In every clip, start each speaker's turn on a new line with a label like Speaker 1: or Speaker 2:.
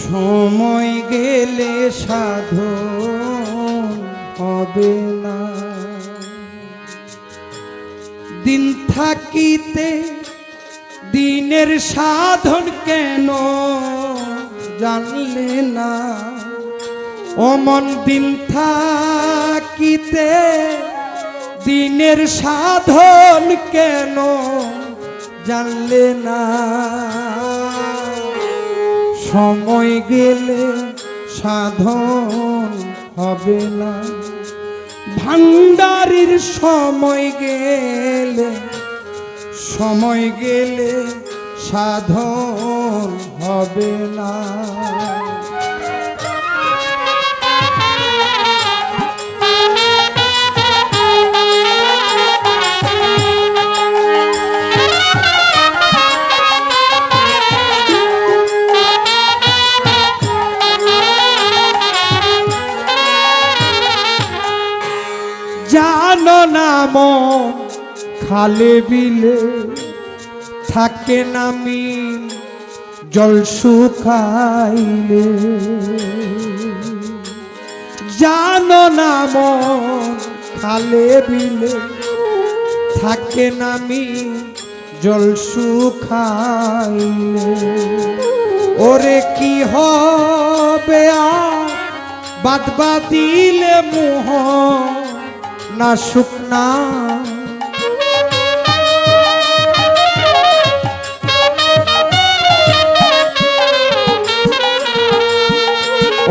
Speaker 1: সময় গেলে সাধু হবে না। দিন থাকিতে দিনের সাধন কেন জানলে না? অমন দিন থাকিতে দিনের সাধন কেন জানলে না। সময় গেলে সাধন হবে না। ভান্ডারির সময় গেলে সময় গেলে সাধন হবে না। জানো না খালে বিলে থাকে নামি জল শুকাইলে। জানো না মন খালে বিলে থাকে নামি জল শুকাইলে। ওরে কি হবে বাদ বাদিলে মোহ না শুকনা।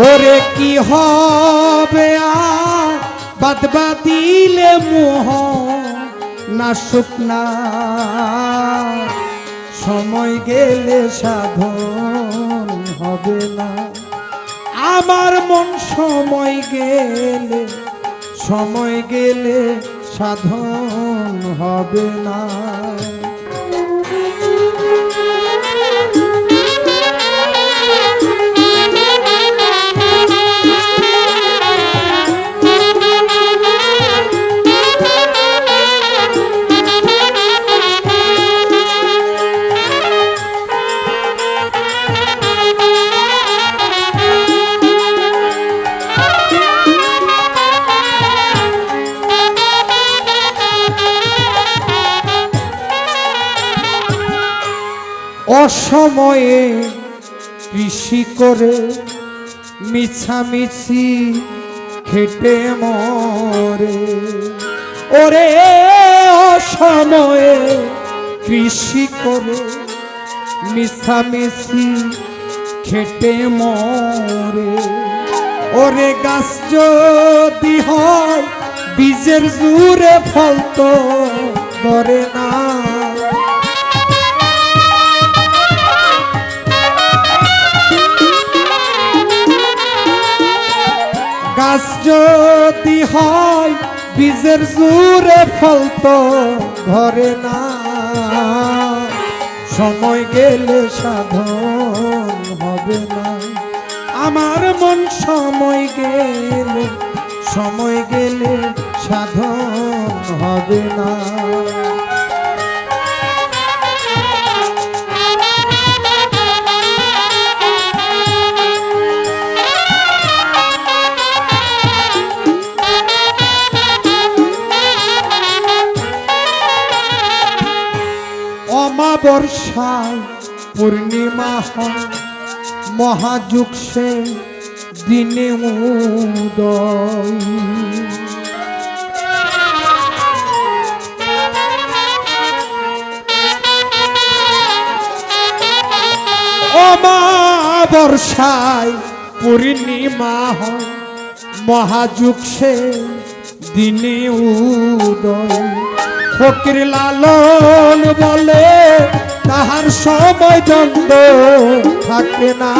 Speaker 1: ওরে কি হবে আর বাদ বাদিলে মোহ না শুকনা। সময় গেলে সাধন হবে না। আমার মন সময় গেলে সময় গেলে সাধন হবে না। অসময়ে কৃষি করে মিছামিছি খেটে মরে। ওরে, অসময়ে কৃষি করে মিছামিছি খেটে মরে। ওরে, গাছ যদি হয়, বীজের জুড়ে ফল তো ধরে না। যদি হয়, বীজের জুরে ফল তো ধরে না। সময় গেলে সাধন হবে না। আমার মন সময় গেলে সময় গেলে সাধন হবে না। অমাবর্ষায় পূর্ণিমা হয় মহাযুগ সে দিনে অমাবর্ষায় পূর্ণিমা হয় মহাযুগ সে দিনে উদয়। ফকির লালন বলে, তাহার সময় দ্বন্দ্ব থাকে না।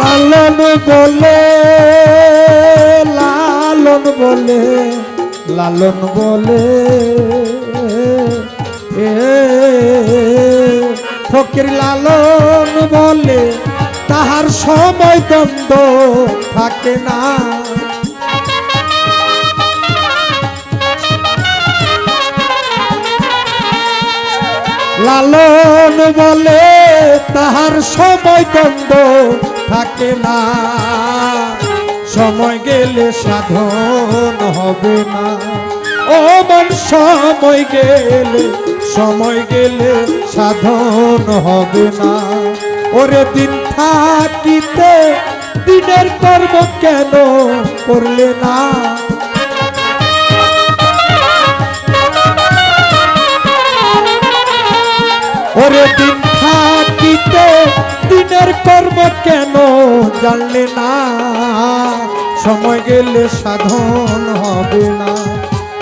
Speaker 1: লালন বলে লালন বলে লালন বলে, এ, ফকির লালন বলে তাহার সময় দ্বন্দ্ব থাকে না। লালন বলে তাহার সময় দ্বন্দ্ব থাকে না। সময় গেলে সাধন হবে না। ও মন, সময় গেলে সময় গেলে সাধন হবে না। ওরে দিন থাকিতে দিনের কর্ম কেন করলে না? ওরে দিন থাকিতে দিনের কর্ম কেন জানলে না? সময় গেলে সাধন হবে না।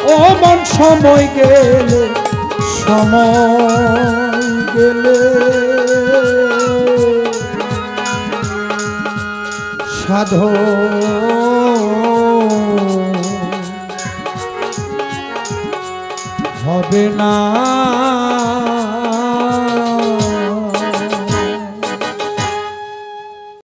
Speaker 1: ও মন, সময় গেলে সময় গেলে সাধন হবে না।